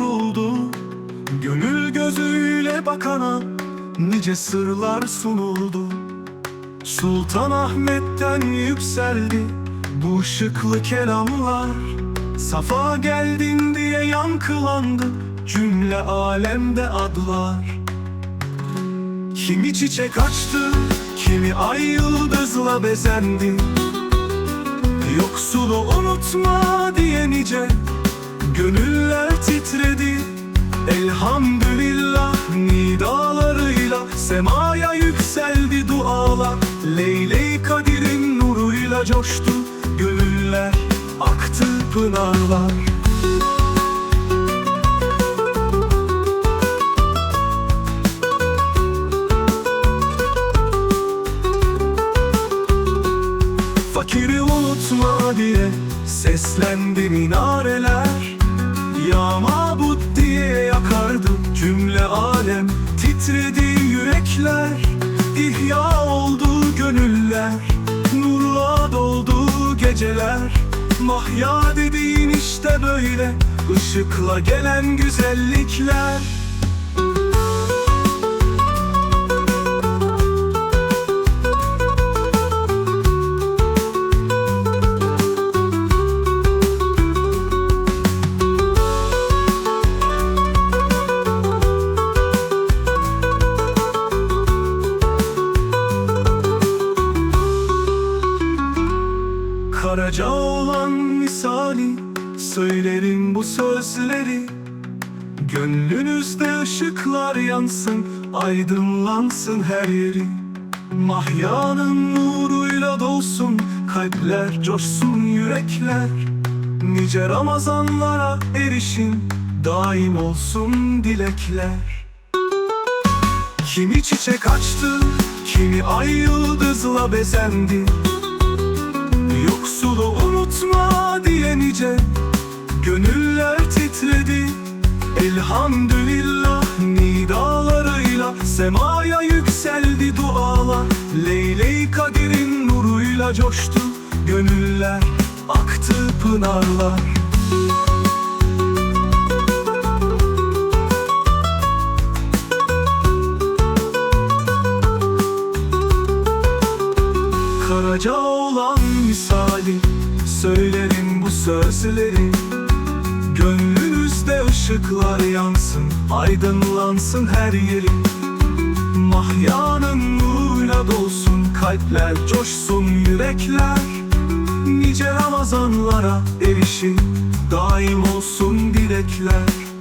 oldu Gönül gözüyle bakana Nice sırlar sunuldu. Sultan Ahmet'ten yükseldi Bu ışıklı kelamlar. Safa geldin diye yankılandı Cümle alemde adlar. Kimi çiçek açtı, kimi ay yıldızla bezendi. Yoksulu unutma diye nice Gönüller titredi Elhamdülillah nidalarıyla Semaya yükseldi dualar. Leyle-i Kadir'in nuruyla coştu Gönüller aktı pınarlar. Fakiri unutma diye seslendi minareler Ya mabut diye yakardı cümle alem. Titredi yürekler İhya oldu gönüller. Nurla doldu geceler Mahya dediğin işte böyle. Işıkla gelen güzellikler Karaca olan misali Söylerim bu sözleri. Gönlünüzde ışıklar yansın Aydınlansın her yeri. Mahyanın nuruyla dolsun Kalpler coşsun yürekler. Nice Ramazanlara erişin Daim olsun dilekler. Kimi çiçek açtı Kimi ay yıldızla bezendi Yoksulu unutma diye nice Gönüller titredi. Elhamdülillah nidalarıyla Semaya yükseldi dualar. Leyle-i Kadir'in nuruyla coştu Gönüller aktı pınarlar. Karaca misali Söylerim bu sözleri. Gönlünüzde ışıklar yansın Aydınlansın her yeri. Mahyanın nuruyla dolsun Kalpler coşsun yürekler. Nice Ramazanlara erişin Daim olsun dilekler